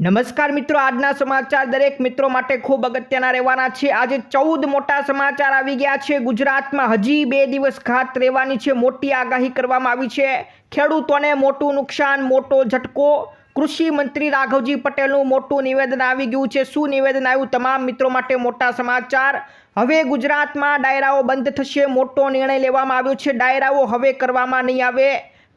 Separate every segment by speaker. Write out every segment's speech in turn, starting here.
Speaker 1: નમસ્કાર મિત્રો, આજના સમાચાર દરેક મિત્રો માટે ખૂબ અગત્યના રહેવાના છે. આજે ચૌદ મોટા સમાચાર આવી ગયા છે. ગુજરાતમાં હજી બે દિવસ ઘાત રહેવાની છે. મોટી આગાહી કરવામાં આવી છે. ખેડૂતોને મોટું નુકસાન, મોટો ઝટકો. કૃષિ મંત્રી રાઘવજી પટેલનું મોટું નિવેદન આવી ગયું છે. શું નિવેદન આવ્યું? તમામ મિત્રો માટે મોટા સમાચાર. હવે ગુજરાતમાં ડાયરાઓ બંધ થશે. મોટો નિર્ણય લેવામાં આવ્યો છે. ડાયરાઓ હવે કરવામાં નહીં આવે.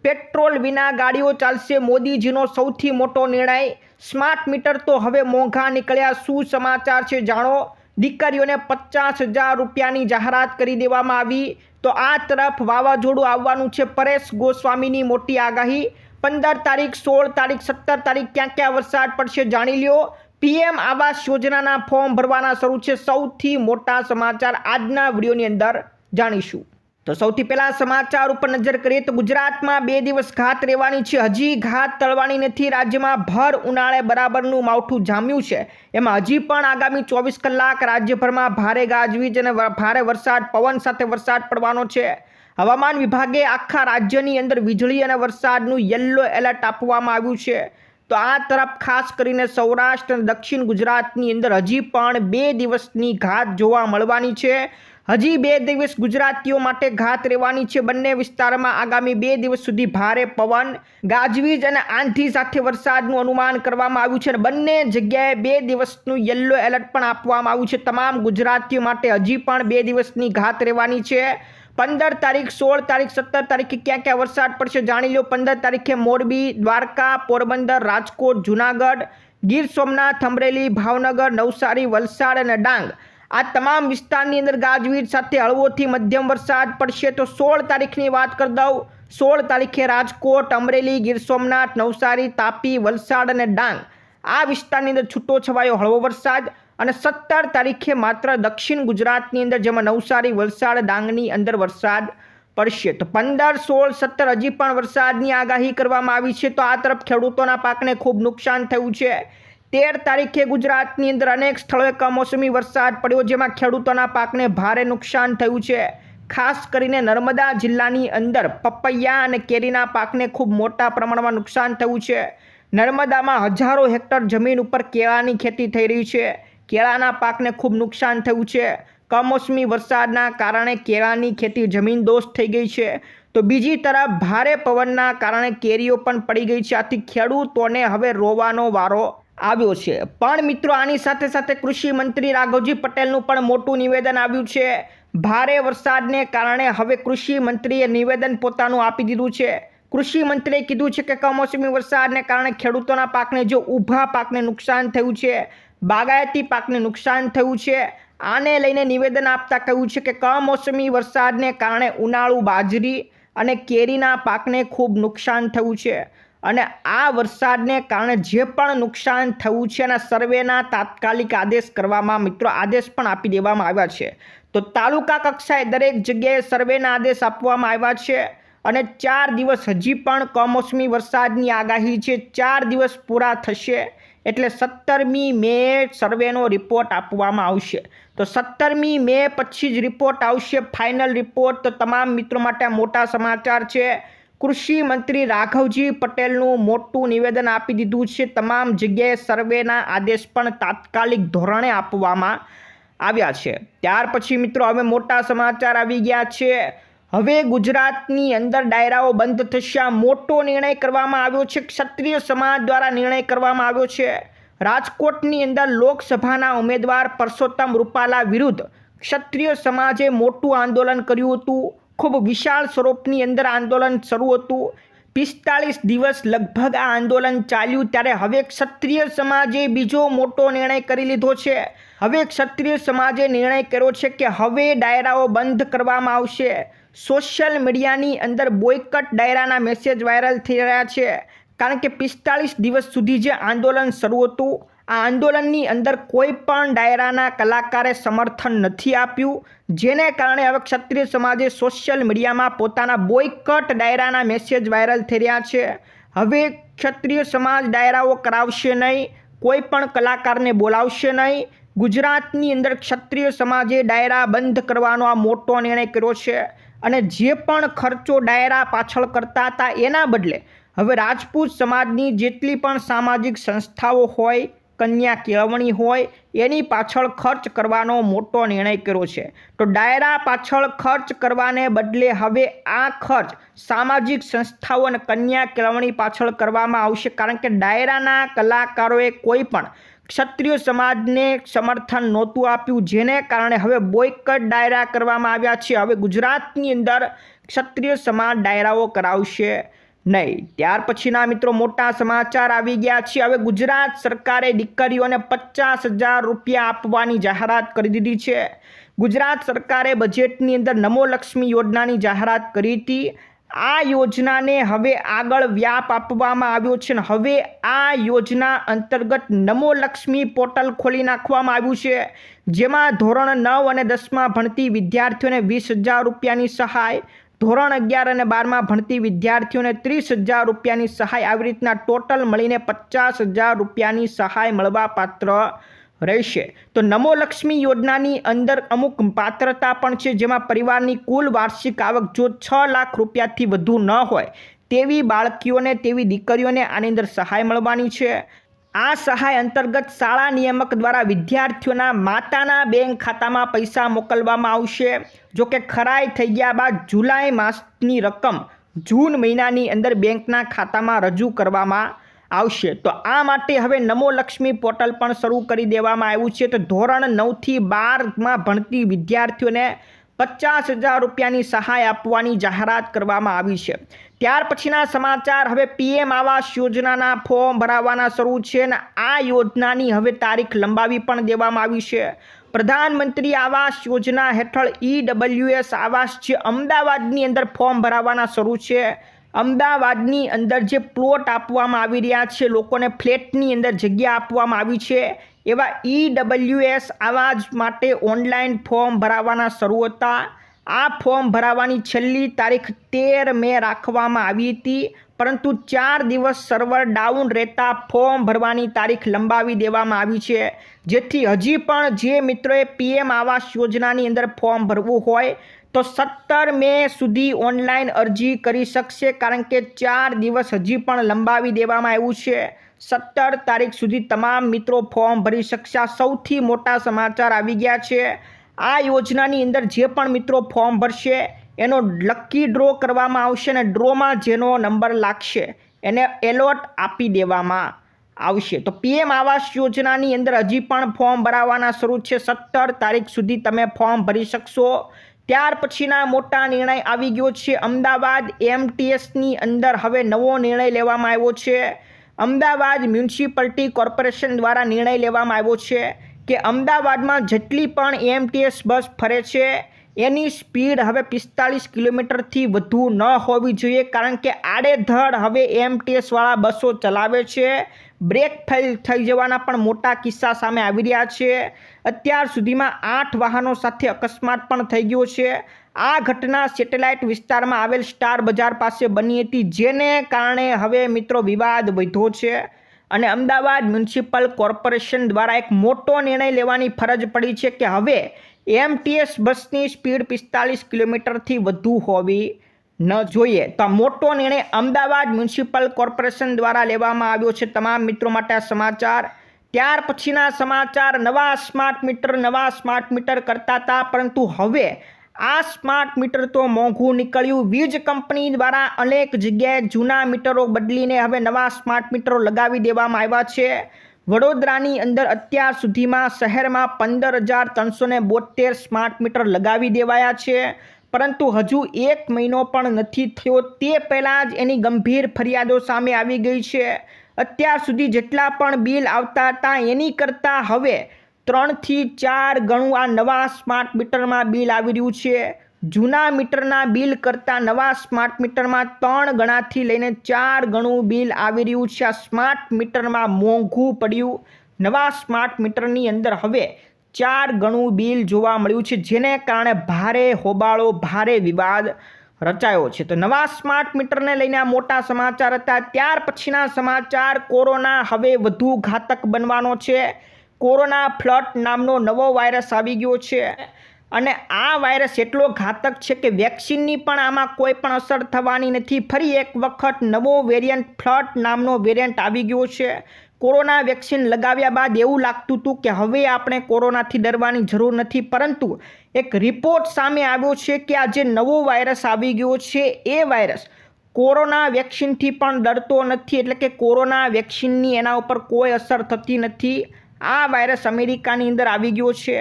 Speaker 1: પેટ્રોલ વિના ગાડીઓ ચાલશે મોદીજીનો સૌથી મોટો નિર્ણય. સ્માર્ટ મીટર તો હવે મોંઘા નીકળ્યા. શું સમાચાર છે જાણો? દીકરીઓને પચાસ હજાર રૂપિયાની જાહેરાત કરી દેવામાં આવી. તો આ તરફ વાવાઝોડું આવવાનું છે પરેશ ગોસ્વામીની મોટી આગાહી. પંદર તારીખ, સોળ તારીખ, સત્તર તારીખ ક્યાં ક્યાં વરસાદ પડશે જાણી લ્યો. પીએમ આવાસ યોજનાના ફોર્મ ભરવાના શરૂ છે. સૌથી મોટા સમાચાર આજના વિડીયોની અંદર જાણીશું. તો સૌથી પહેલા સમાચાર ઉપર નજર કરીએ તો ગુજરાતમાં બે દિવસ ઘાત રહેવાની છે. હજી ઘાત તળવાની નથી. રાજ્યમાં ભર ઉનાળે બરાબરનું માવઠું જામ્યું છે. એમાં હજી પણ આગામી ચોવીસ કલાક રાજ્યભરમાં ભારે ગાજવીજ અને ભારે વરસાદ, પવન સાથે વરસાદ પડવાનો છે. હવામાન વિભાગે આખા રાજ્યની અંદર વીજળી અને વરસાદનું યલો એલર્ટ આપવામાં આવ્યું છે. તો આ તરફ ખાસ કરીને સૌરાષ્ટ્ર અને દક્ષિણ ગુજરાતની અંદર હજી પણ બે દિવસની ઘાત જોવા મળવાની છે. હજી બે દિવસ ગુજરાતીઓ માટે ઘાત રહેવાની છે. બંને વિસ્તારમાં આગામી બે દિવસ સુધી ભારે પવન, ગાજવીજ અને આંધી સાથે વરસાદનું અનુમાન કરવામાં આવ્યું છે અને બંને જગ્યાએ બે દિવસનું યલો એલર્ટ પણ આપવામાં આવ્યું છે. તમામ ગુજરાતીઓ માટે હજી પણ બે દિવસની ઘાત રહેવાની છે. પંદર તારીખ, સોળ તારીખ, સત્તર તારીખે ક્યાં ક્યાં વરસાદ પડશે જાણી લો. પંદર તારીખે મોરબી, દ્વારકા, પોરબંદર, રાજકોટ, જુનાગઢ, ગીર સોમનાથ, અમરેલી, ભાવનગર, નવસારી, વલસાડ અને ડાંગ. આ તમામ વિસ્તારની અંદર ગાજવીજ સાથે હળવોથી મધ્યમ વરસાદ પડશે તો સોળ તારીખની વાત કરી દઉં. સોળ તારીખે રાજકોટ, અમરેલી, ગીર સોમનાથ, નવસારી, તાપી, વલસાડ અને ડાંગ. આ વિસ્તારની અંદર છૂટો છવાયો હળવો વરસાદ અને સત્તર તારીખે માત્ર દક્ષિણ ગુજરાતની અંદર જેમાં નવસારી, વલસાડ, ડાંગની અંદર વરસાદ પડશે. તો પંદર, સોળ, સત્તર હજી પણ વરસાદની આગાહી કરવામાં આવી છે તો આ તરફ ખેડૂતોના પાકને ખૂબ નુકસાન થયું છે. તેર તારીખે ગુજરાતની અંદર અનેક સ્થળોએ કમોસમી વરસાદ પડ્યો, જેમાં ખેડૂતોના પાકને ભારે નુકસાન થયું છે. ખાસ કરીને નર્મદા જિલ્લાની અંદર પપૈયા અને કેરીના પાકને ખૂબ મોટા પ્રમાણમાં નુકસાન થયું છે. નર્મદામાં હજારો હેક્ટર જમીન ઉપર કેળાની ખેતી થઈ રહી છે. કેળાના પાકને ખૂબ નુકસાન થયું છે. કમોસમી વરસાદના કારણે કેળાની ખેતી જમીન દોષ થઈ ગઈ છે. તો બીજી તરફ ભારે પવનના કારણે કેરીઓ પણ પડી ગઈ છે. આથી ખેડૂતોને હવે રોવાનો વારો આવ્યો છે. પણ મિત્રો, આની સાથે સાથે કૃષિ મંત્રી રાઘવજી પટેલનું પણ મોટું નિવેદન આવ્યું છે. ભારે વરસાદને કારણે હવે કૃષિ મંત્રીએ નિવેદન પોતાનું આપી દીધું છે. કૃષિ મંત્રીએ કીધું છે કે કમોસમી વરસાદને કારણે ખેડૂતોના પાકને જો ઊભા પાકને નુકસાન થયું છે, બાગાયતી પાકને નુકસાન થયું છે, આને લઈને નિવેદન આપતા કહ્યું છે કે કમોસમી વરસાદને કારણે ઉનાળુ બાજરી અને કેરીના પાકને ખૂબ નુકસાન થયું છે. અને આ વરસાદને કારણે જે પણ નુકસાન થયું છે એના સર્વેના તાત્કાલિક આદેશ કરવામાં, મિત્રો, આદેશ પણ આપી દેવામાં આવ્યા છે. તો તાલુકા કક્ષાએ દરેક જગ્યાએ સર્વેના આદેશ આપવામાં આવ્યા છે અને ચાર દિવસ હજી પણ કમોસમી વરસાદની આગાહી છે. ચાર દિવસ પૂરા થશે એટલે સત્તરમી મે સર્વેનો રિપોર્ટ આપવામાં આવશે. તો સત્તરમી મે પછી જ રિપોર્ટ આવશે, ફાઇનલ રિપોર્ટ. તો તમામ મિત્રો માટે મોટા સમાચાર છે. કૃષિ મંત્રી રાઘવજી પટેલનું મોટું નિવેદન આપી દીધું છે. તમામ જગ્યાએ સર્વેના આદેશ પણ તાત્કાલિક ધોરણે આપવામાં આવ્યા છે. ત્યાર પછી મિત્રો હવે મોટા સમાચાર આવી ગયા છે. હવે ગુજરાતની અંદર ડાયરાઓ બંધ થશે. મોટો નિર્ણય કરવામાં આવ્યો છે. ક્ષત્રિય સમાજ દ્વારા નિર્ણય કરવામાં આવ્યો છે. રાજકોટની અંદર લોકસભાના ઉમેદવાર પરસોત્તમ રૂપાલા વિરુદ્ધ ક્ષત્રિય સમાજે મોટું આંદોલન કર્યું હતું. ખૂબ વિશાળ સ્વરૂપની અંદર આંદોલન શરૂ હતું. પિસ્તાળીસ દિવસ લગભગ આ આંદોલન ચાલ્યું ત્યારે હવે ક્ષત્રિય સમાજે બીજો મોટો નિર્ણય કરી લીધો છે. હવે ક્ષત્રિય સમાજે નિર્ણય કર્યો છે કે હવે ડાયરાઓ બંધ કરવામાં આવશે. સોશિયલ મીડિયાની અંદર બોયકટ ડાયરાના મેસેજ વાયરલ થઈ રહ્યા છે. કારણ કે પિસ્તાળીસ દિવસ સુધી જે આંદોલન શરૂ હતું આ આંદોલનની અંદર કોઈ પણ ડાયરાના કલાકારે સમર્થન નથી આપ્યું, જેને કારણે હવે ક્ષત્રિય સમાજે સોશિયલ મીડિયામાં પોતાના બોયકટ ડાયરાના મેસેજ વાયરલ થઈ રહ્યા છે. હવે ક્ષત્રિય સમાજ ડાયરાઓ કરાવશે નહીં, કોઈ પણ કલાકારને બોલાવશે નહીં. ગુજરાતની અંદર ક્ષત્રિય સમાજે ડાયરા બંધ કરવાનો આ મોટો નિર્ણય કર્યો છે અને જે પણ ખર્ચો ડાયરા પાછળ કરતા હતા એના બદલે હવે રાજપૂત સમાજની જેટલી પણ સામાજિક સંસ્થાઓ હોય કન્યા કેળવણી હોય, એની પાછળ ખર્ચ કરવાનો મોટો નિર્ણય કર્યો છે. તો ડાયરા પાછળ ખર્ચ કરવાને બદલે હવે આ ખર્ચ સામાજિક સંસ્થાઓ અને કન્યા કેળવણી પાછળ કરવામાં આવશે. કારણ કે ડાયરાના કલાકારોએ કોઈ પણ ક્ષત્રિય સમાજને સમર્થન નહોતું આપ્યું, જેને કારણે હવે બોયકટ ડાયરા કરવામાં આવ્યા છે. હવે ગુજરાતની અંદર ક્ષત્રિય સમાજ ડાયરાઓ કરાવશે. નહીં. ત્યાર પછીના મિત્રો મોટા સમાચાર આવી ગયા છે. હવે ગુજરાત સરકારે દીકરીઓને પચાસ હજાર રૂપિયા આપવાની જાહેરાત કરી દીધી છે. ગુજરાત સરકારે બજેટની અંદર નમો લક્ષ્મી યોજનાની જાહેરાત કરી હતી. આ યોજનાને હવે આગળ વ્યાપ આપવામાં આવ્યો છે અને હવે આ યોજના અંતર્ગત નમો લક્ષ્મી પોર્ટલ ખોલી નાખવામાં આવ્યું છે. જેમાં ધોરણ નવ અને દસમાં ભણતી વિદ્યાર્થીઓને વીસ હજાર રૂપિયાની સહાય ધોરણ અગિયાર અને બારમાં ભણતી વિદ્યાર્થીઓને ત્રીસ હજાર રૂપિયાની સહાય આવી રીતના ટોટલ મળીને પચાસ હજાર રૂપિયાની સહાય મળવા પાત્ર રહેશે. તો નમો લક્ષ્મી યોજનાની અંદર અમુક પાત્રતા પણ છે, જેમાં પરિવારની કુલ વાર્ષિક આવક જો છ લાખ રૂપિયાથી વધુ ન હોય, તેવી બાળકીઓને, તેવી દીકરીઓને આની અંદર સહાય મળવાની છે. આ સહાય અંતર્ગત શાળા નિયામક દ્વારા વિદ્યાર્થીઓના માતાના બેંક ખાતામાં પૈસા મોકલવામાં આવશે. જો કે ખરાઈ થઈ ગયા બાદ જુલાઈ માસની રકમ જૂન મહિનાની અંદર બેંકના ખાતામાં રજૂ કરવામાં આવશે. તો આ માટે હવે નમો લક્ષ્મી પોર્ટલ પણ શરૂ કરી દેવામાં આવ્યું છે. તો ધોરણ નવથી બારમાં ભણતી વિદ્યાર્થીઓને પચાસ હજાર રૂપિયાની સહાય આપવાની જાહેરાત કરવામાં આવી છે. ત્યાર પછીના સમાચાર, હવે પીએમ આવાસ યોજનાના ફોર્મ ભરાવવાના શરૂ છે અને આ યોજનાની હવે તારીખ લંબાવી પણ દેવામાં આવી છે. પ્રધાનમંત્રી આવાસ યોજના હેઠળ ઈડબલ્યુએસ આવાસ જે અમદાવાદની અંદર ફોર્મ ભરાવાના શરૂ છે. અમદાવાદની અંદર જે પ્લોટ આપવામાં આવી રહ્યા છે, લોકોને ફ્લેટની અંદર જગ્યા આપવામાં આવી છે. એવા ઈડબલ્યુએસ આવાસ માટે ઓનલાઈન ફોર્મ ભરાવાના શરૂ હતા. આ ફોર્મ ભરાવાની છેલ્લી તારીખ તેર મે રાખવામાં આવી હતી, પરંતુ ચાર દિવસ સર્વર ડાઉન રહેતા ફોર્મ ભરવાની તારીખ લંબાવી દેવામાં આવી છે. જેથી હજી પણ જે મિત્રોએ પીએમ આવાસ યોજનાની અંદર ફોર્મ ભરવું હોય, તો સત્તર મે સુધી ઓનલાઈન અરજી કરી શકશે, કારણ કે ચાર દિવસ હજી પણ લંબાવી દેવામાં આવ્યું છે. સત્તર તારીખ સુધી તમામ મિત્રો ફોર્મ ભરી શકશે. સૌથી મોટા સમાચાર આવી ગયા છે. આ યોજનાની અંદર જે પણ મિત્રો ફોર્મ ભરશે, એનો લકી ડ્રો કરવામાં આવશે અને ડ્રોમાં જેનો નંબર લાગશે, એને એલોટ આપી દેવામાં આવશે. તો પીએમ આવાસ યોજનાની અંદર હજી પણ ફોર્મ ભરાવાના શરૂ છે. સત્તર તારીખ સુધી તમે ફોર્મ ભરી શકશો. ત્યાર પછીના મોટા નિર્ણય આવી ગયો છે. અમદાવાદ એમટીએસની અંદર હવે નવો નિર્ણય લેવામાં આવ્યો છે. અમદાવાદ મ્યુનિસિપાલિટી કોર્પોરેશન દ્વારા નિર્ણય લેવામાં આવ્યો છે. કે અમદાવાદમાં જેટલી પણ એમટીએસ બસ ફરે છે, એની સ્પીડ હવે પિસ્તાળીસ કિલોમીટરથી વધુ ન હોવી જોઈએ કારણ કે આડેધડ હવે એમટીએસવાળા બસો ચલાવે છે. બ્રેક ફેલ થઈ જવાના પણ મોટા કિસ્સા સામે આવી રહ્યા છે. અત્યાર સુધીમાં આઠ વાહનો સાથે અકસ્માત પણ થઈ ગયો છે. આ ઘટના સેટેલાઇટ વિસ્તારમાં આવેલ સ્ટાર બજાર પાસે બની હતી, જેને કારણે હવે મિત્રો વિવાદ વધ્યો છે. અને અમદાવાદ મ્યુનિસિપલ કોર્પોરેશન દ્વારા એક મોટો નિર્ણય લેવાની ફરજ પડી છે કે હવે એમટીએસ બસની સ્પીડ પિસ્તાલીસ કિલોમીટરથી વધુ હોવી ન જોઈએ. તો આ મોટો નિર્ણય અમદાવાદ મ્યુનિસિપલ કોર્પોરેશન દ્વારા લેવામાં આવ્યો છે. તમામ મિત્રો માટે આ સમાચાર. ત્યાર પછીના સમાચાર. નવા સ્માર્ટ મીટર, નવા સ્માર્ટ મીટર કરતા હતા, પરંતુ હવે આ સ્માર્ટ મીટર તો મોંઘું નીકળ્યું. વીજ કંપની દ્વારા અનેક જગ્યાએ જૂના મીટરો બદલીને હવે નવા સ્માર્ટ મીટરો લગાવી દેવામાં આવ્યા છે. વડોદરાની અંદર અત્યાર સુધીમાં શહેરમાં પંદર હજાર ત્રણસો ને બોતેર સ્માર્ટ મીટર લગાવી દેવાયા છે. પરંતુ હજુ એક મહિનો પણ નથી થયો. તે પહેલાં જ એની ગંભીર ફરિયાદો સામે આવી ગઈ છે. અત્યાર સુધી જેટલા પણ બિલ આવતા હતા એની કરતાં હવે ત્રણથી ચાર ગણું આ નવા સ્માર્ટ મીટરમાં બિલ આવી રહ્યું છે. જૂના મીટરના બિલ કરતાં નવા સ્માર્ટ મીટરમાં ત્રણ ગણાથી લઈને ચાર ગણું બિલ આવી રહ્યું છે. આ સ્માર્ટ મીટરમાં મોંઘું પડ્યું. નવા સ્માર્ટ મીટરની અંદર હવે ચાર ગણું બિલ જોવા મળ્યું છે, જેને કારણે ભારે હોબાળો, ભારે વિવાદ રચાયો છે. તો નવા સ્માર્ટ મીટરને લઈને આ મોટા સમાચાર હતા. ત્યાર પછીના સમાચાર કોરોના હવે વધુ ઘાતક બનવાનો છે. કોરોના ફ્લટ નામનો નવો વાયરસ આવી ગયો છે. અને આ વાયરસ એટલો ઘાતક છે કે વેક્સિનની પણ આમાં કોઈ પણ અસર થવાની નથી. ફરી એક વખત નવો વેરિયન્ટ ફ્લટ નામનો વેરિયન્ટ આવી ગયો છે. કોરોના વેક્સિન લગાવ્યા બાદ એવું લાગતું હતું કે હવે આપણે કોરોનાથી ડરવાની જરૂર નથી. પરંતુ એક રિપોર્ટ સામે આવ્યો છે કે આ જે નવો વાયરસ આવી ગયો છે. એ વાયરસ કોરોના વેક્સિનથી પણ ડરતો નથી. એટલે કે કોરોના વેક્સિનની એના ઉપર કોઈ અસર થતી નથી. આ વાયરસ અમેરિકાની અંદર આવી ગયો છે.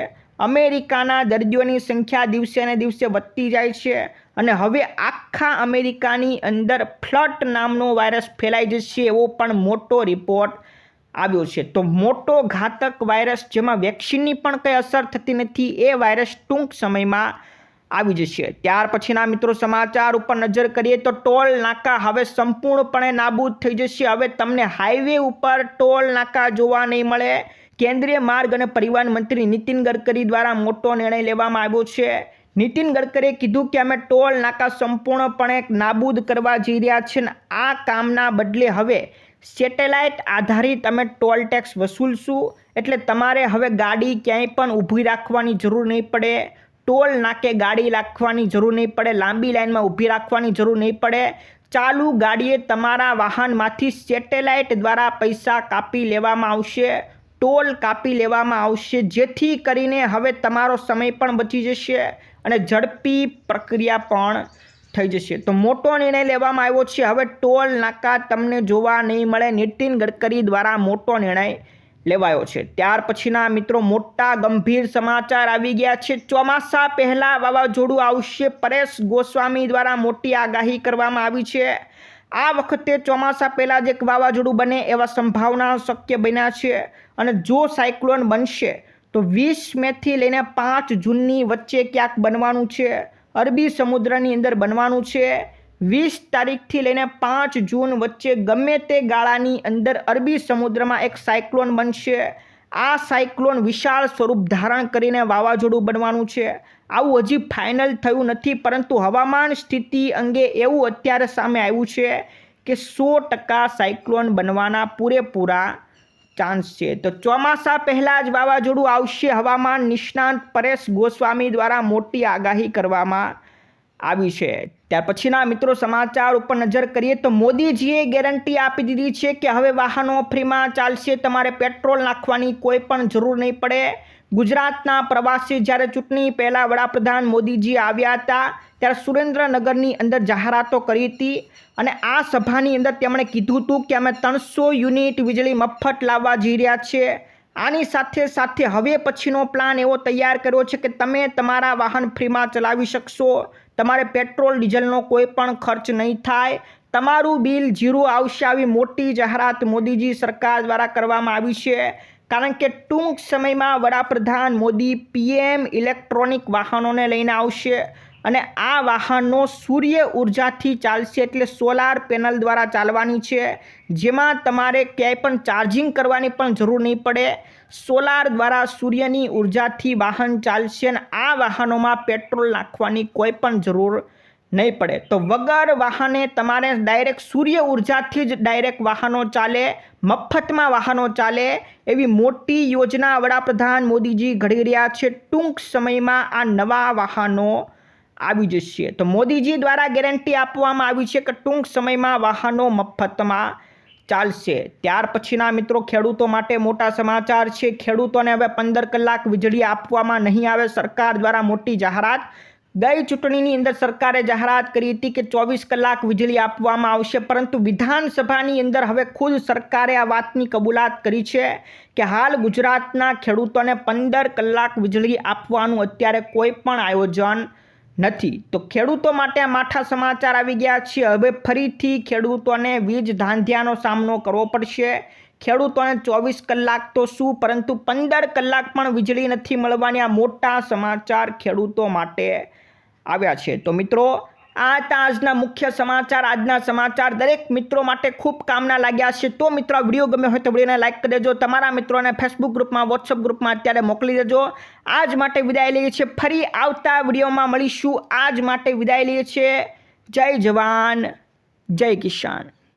Speaker 1: અમેરિકાના દર્દીઓની સંખ્યા દિવસે ને દિવસે વધતી જાય છે અને હવે આખા અમેરિકાની અંદર ફ્લટ નામનો વાયરસ ફેલાઈ જશે એવો પણ મોટો રિપોર્ટ આવ્યો છે. તો મોટો ઘાતક વાયરસ જેમાં વેક્સિનની પણ કંઈ અસર થતી નથી એ વાયરસ ટૂંક સમયમાં આવી જશે. ત્યાર પછીના મિત્રો સમાચાર ઉપર નજર કરીએ તો ટોલ નાકા હવે સંપૂર્ણપણે નાબૂદ થઈ જશે. હવે તમને હાઈવે ઉપર ટોલ નાકા જોવા નહીં મળે. કેન્દ્રીય માર્ગ અને પરિવહન મંત્રી નીતિન ગડકરી દ્વારા મોટો નિર્ણય લેવામાં આવ્યો છે. નીતિન ગડકરીએ કીધું કે અમે ટોલ નાકા સંપૂર્ણપણે નાબૂદ કરવા જઈ રહ્યા છીએ અને આ કામના બદલે હવે સેટેલાઇટ આધારિત અમે ટોલ ટેક્સ વસૂલશું. એટલે તમારે હવે ગાડી ક્યાંય પણ ઊભી રાખવાની જરૂર નહીં પડે. ટોલ નાકે ગાડી રાખવાની જરૂર નહીં પડે. લાંબી લાઇનમાં ઊભી રાખવાની જરૂર નહીં પડે. ચાલુ ગાડીએ તમારા વાહનમાંથી સેટેલાઇટ દ્વારા પૈસા કાપી લેવામાં આવશે. ટોલ કાપી લેવામાં આવશે. જેથી કરીને હવે તમારો સમય પણ બચી જશે અને ઝડપી પ્રક્રિયા પણ થઈ જશે. તો મોટો નિર્ણય લેવામાં આવ્યો છે. હવે ટોલ નાકા તમને જોવા નહીં મળે. નીતિન ગડકરી દ્વારા મોટો નિર્ણય લેવાયો છે. ત્યાર પછીના મિત્રો મોટા ગંભીર સમાચાર આવી ગયા છે. ચોમાસા પહેલાં વાવાઝોડું આવશે. પરેશ ગોસ્વામી દ્વારા મોટી આગાહી કરવામાં આવી છે. આ વખતે ચોમાસા પહેલાં જ એક વાવાઝોડું બને એવા સંભાવના શક્ય બન્યા છે અને જો સાયક્લોન બનશે, તો વીસ મેથી લઈને પાંચ જૂનની વચ્ચે ક્યાંક બનવાનું છે. અરબી સમુદ્રની અંદર બનવાનું છે. વીસ તારીખથી લઈને પાંચ જૂન વચ્ચે ગમે તે ગાળાની અંદર અરબી સમુદ્રમાં એક સાયક્લોન બનશે. આ સાયક્લોન વિશાળ સ્વરૂપ ધારણ કરીને વાવાઝોડું બનવાનું છે. આવું હજી ફાઇનલ થયું નથી, પરંતુ હવામાન સ્થિતિ અંગે એવું અત્યારે સામે આવ્યું છે કે સો ટકા સાયક્લોન બનવાના પૂરેપૂરા ચાન્સ છે. તો ચોમાસા પહેલાં જ વાવાઝોડું આવશે, હવામાન નિષ્ણાંત પરેશ ગોસ્વામી દ્વારા મોટી આગાહી કરવામાં આવી છે. ત્યાર પછીના મિત્રો સમાચાર ઉપર નજર કરીએ તો મોદીજીએ ગેરંટી આપી દીધી છે કે હવે વાહનો ફ્રીમાં ચાલશે, તમારે પેટ્રોલ નાખવાની કોઈ પણ જરૂર નહીં પડે. ગુજરાતના પ્રવાસી જ્યારે ચૂંટણી પહેલાં વડાપ્રધાન મોદીજી આવ્યા હતા, ત્યારે સુરેન્દ્રનગરની અંદર જાહેરાતો કરી હતી અને આ સભાની અંદર તેમણે કીધું હતું કે અમે ત્રણસો યુનિટ વીજળી મફત લાવવા જઈ રહ્યા છીએ. આની સાથે સાથે હવે પછીનો પ્લાન એવો તૈયાર કર્યો છે કે તમે તમારા વાહન ફ્રીમાં ચલાવી શકશો. તમારે પેટ્રોલ, ડીઝલનો કોઈ પણ ખર્ચ નહીં થાય. તમારું બિલ ઝીરો આવશે આવી મોટી જાહેરાત મોદીજી સરકાર દ્વારા કરવામાં આવી છે. કારણ કે ટૂંક સમયમાં વડાપ્રધાન મોદી પીએમ ઇલેક્ટ્રોનિક વાહનોને લઈને આવશે અને આ વાહનો સૂર્ય ઉર્જાથી ચાલશે એટલે સોલાર પેનલ દ્વારા ચાલવાની છે. જેમાં તમારે ક્યાંય પણ ચાર્જિંગ કરવાની પણ જરૂર નહીં પડે. સોલાર દ્વારા સૂર્યની ઉર્જાથી વાહન ચાલશે અને આ વાહનોમાં પેટ્રોલ નાખવાની કોઈ પણ જરૂર નહીં પડે. તો વગર વાહને તમારે ડાયરેક્ટ સૂર્ય ઉર્જાથી જ ડાયરેક્ટ વાહનો ચાલે, મફતમાં વાહનો ચાલે એવી મોટી યોજના વડાપ્રધાન મોદીજી ઘડી રહ્યા છે. ટૂંક સમયમાં આ નવા વાહનો આવી જશે. તો મોદીજી દ્વારા ગેરંટી આપવામાં આવી છે કે ટૂંક સમયમાં વાહનો મફતમાં ચાલશે. ત્યાર પછીના મિત્રો, ખેડૂતો માટે મોટા સમાચાર છે. ખેડૂતોને હવે પંદર કલાક વીજળી આપવામાં નહીં આવે. સરકાર દ્વારા મોટી જાહેરાત ગઈ ચૂંટણીની અંદર સરકારે જાહેરાત કરી હતી કે ચોવીસ કલાક વીજળી આપવામાં આવશે, પરંતુ વિધાનસભાની અંદર હવે ખુદ સરકારે આ વાતની કબૂલાત કરી છે કે હાલ ગુજરાતના ખેડૂતોને પંદર કલાક વીજળી આપવાનું અત્યારે કોઈ પણ આયોજન નથી. તો ખેડૂતો માટે માઠા સમાચાર આવી ગયા છે. હવે ફરીથી ખેડૂતોને વીજ ધાંધિયાનો સામનો કરવો પડશે. ખેડૂતોને ચોવીસ કલાક તો શું, પરંતુ પંદર કલાક પણ વીજળી નથી મળવાની આ મોટા સમાચાર ખેડૂતો માટે. આવ્યા છે. તો મિત્રો, આ હતા આજના મુખ્ય સમાચાર, આજના સમાચાર દરેક મિત્રો માટે ખૂબ કામના લાગ્યા છે. તો મિત્રો વીડિયો ગમે હોય તો વિડીયોને લાઇક કરી દેજો. તમારા મિત્રોને ફેસબુક ગ્રુપમાં વોટ્સઅપ ગ્રુપમાં અત્યારે મોકલી દેજો. આજ માટે વિદાય લઈએ છીએ. ફરી આવતા વિડીયોમાં મળીશું. આજ માટે વિદાય લઈએ છીએ. જય જવાન. જય કિસાન.